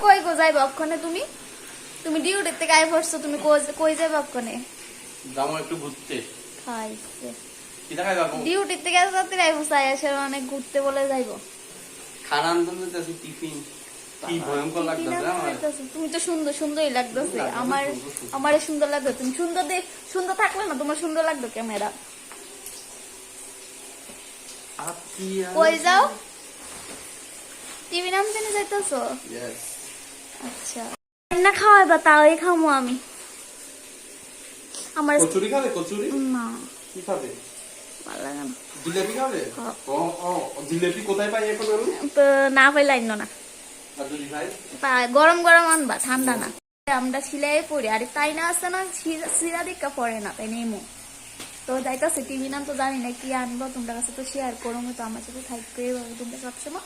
কই গো তুমি? তুমি ডিউটির থেকে আই পড়ছো তুমি কই- যাব একটু ঘুরতে। খাইছে। যাব? থেকে যাতে আই আই অনেক ঘুরতে বলে যাইবো। খানা আনতে যেতেছি টিফিন। কি ভয়ঙ্কর লাগতেছে আমার। তুমি তো সুন্দর সুন্দরই লাগতেছে। আমার। আমার সুন্দর লাগতো তুমি সুন্দর দেখ সুন্দর থাকলে না তোমার সুন্দর লাগতো ক্যামেরা। কই যাও? টিভি নামতে নিয়ে যাইতেছো? Yes. আচ্ছা। না খাওয়াইবা তাওই খামো আমি। আমার কচুরি খাবে কচুরি? না। কি খাবে? ভালো লাগে না। জিলেপি খাবে। ও ও জিলেপি কোথায় পাই এখন আমি? তো না পাইলে আইনো না। আর যদি ভাই পা- গরম গরম আনবা ঠান্ডা না। আমরা সিলাই পড়ি আর তাই না না সি- সিরা দিকা পড়ে না তাই নেমো। তো যাইতাছে টিভি নাম তো জানি না কি আনব তোমার কাছে তো শেয়ার করো তো আমার সাথে থাকবে তোমরা সবসময়।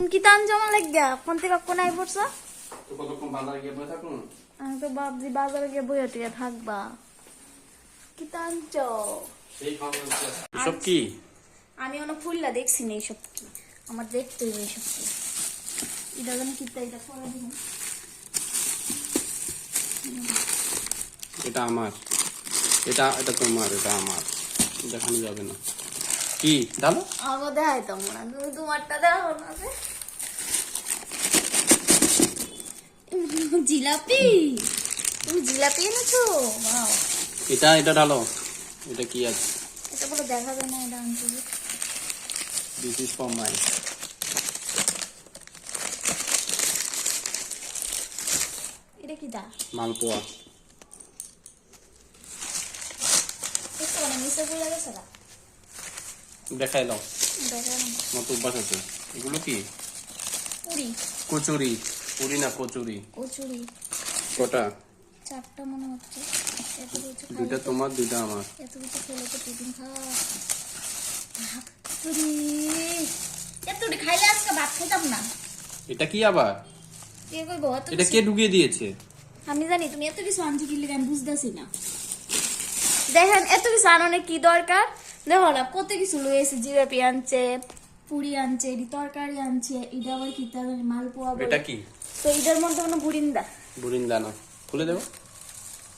কি টান জমা লাগিয়া কোন থেকে কোন আই পড়ছো? তো কতক্ষণ বাজারে গিয়ে বসে থাকুন? আমি তো ভাবছি বাজারে গিয়ে বইয়া টুইয়া থাকবা। কি টানছ সেই খাওয়া এসব কি? আমি অনেক ফুললা দেখছি না এইসব কি? আমার দেখতে হবে এইসব কি? এটা যেন কিতা এটা করে দিন এটা আমার। এটা এটা তোমার এটা আমার। দেখানো যাবে না। কি? ডালো আমাকে দেখাই তো মনে তুমি তোমারটা দেখো না। জিলাপি? তুমি জিলাপি এনেছো? এটা এটা ডালো এটা কি আছে? এটা বলে দেখা যায় না এটা আনছি দিস ইজ ফর মাই এটা কি দা? মালপোয়া। এটা মানে মিশে বলে গেছে দেখাই দাও দেখা না মত অভ্যাস আছে। এগুলো কি? পুরি কচুরি। পুরি না কচুরি? কচুরি। কটা? চারটা মনে হচ্ছে। দুইটা তোমার দুইটা আমার। এত কিছু খেলে তো টিফিন খাওয়া এতটি খাইলে আজকে ভাত খেতাম না। এটা কি আবার? কে কইবো? এটা কে ঢুকিয়ে দিয়েছে? আমি জানি তুমি এত কিছু আনছো কি লিগে আমি বুঝতেছি না। দেখেন এত কিছু আনানে কি দরকার? দেখো না কত কিছু লয়েছে জিলাপি আনছে পুরি আনছে এটি তরকারি আনছে এটা আবার কি তার মালপোয়া। এটা কি? তো এটার মধ্যে কোনো বুড়িন্দা বুরিন্দা না। খুলে দেবো?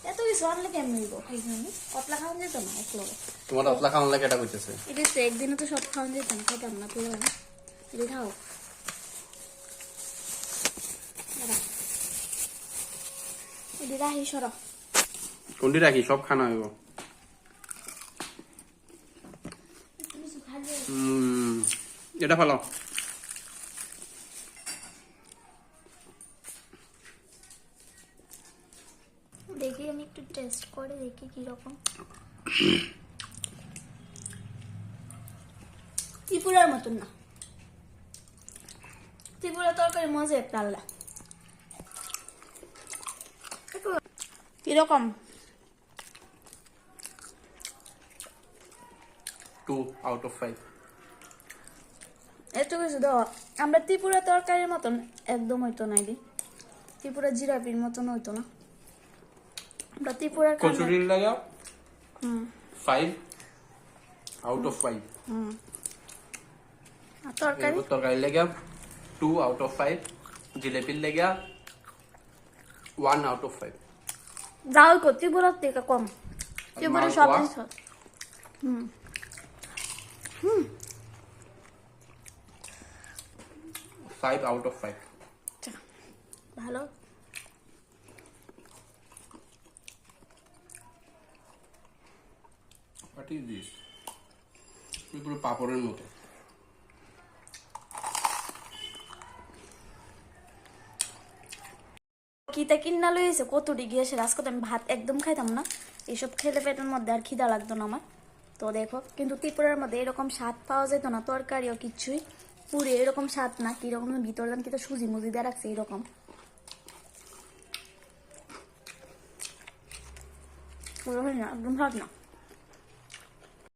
এত কিছু আনলে কেমন হইব? খাইখানি কতলা খাওয়ান যেত না এক লগে তোমার অতলা খাওয়ান লাগে এটা কইতেছে এটা তো একদিনে তো সব খাওয়ান যেত না খাইতাম না পুরো এটা খাও। এটি রাহি সরা। কোনটি রাখি? সব খানা হইব কিছু খাইলে উম, এটা ফেলো দেখি আমি একটু টেস্ট করে দেখি কীরকম। ত্রিপুরার মতন না। ত্রিপুরা তরকারি মজা একটা আলাদা। কীরকম? টু আউট অফ ফাইভ এত কিছু দেওয়া আমরা ত্রিপুরা তরকারির মতন একদম হইতো না এটি। ত্রিপুরা জিরাপির মতন হইতো না। আমরা ত্রিপুরার কচুরির লাগা ফাইভ আউট অফ ফাইভ তরকারি? তরকারি লেগা টু আউট অফ ফাইভ জিলেপির লেগা ওয়ান আউট অফ ফাইভ যাও কো ত্রিপুরার থেকে কম। ত্রিপুরা সব হুম। ফাইভ আউট অফ ফাইভ ভালো? ইজ দিস পুরো পাপড়ের মতো। কিতা কিনা লইছে কতটি গিয়েছে? রাজকত আমি ভাত একদম খাইতাম না। এসব খেলে পেটের মধ্যে আর খিদা লাগতো না আমার। তো দেখো কিন্তু ত্রিপুরার মধ্যে এরকম স্বাদ পাওয়া যেত না তরকারিও কিচ্ছুই পুরে এরকম স্বাদ না কীরকম ভিতর দাম কিন্তু সুজি মুজি দিয়ে রাখছে এরকম। ওরকম না, একদম না।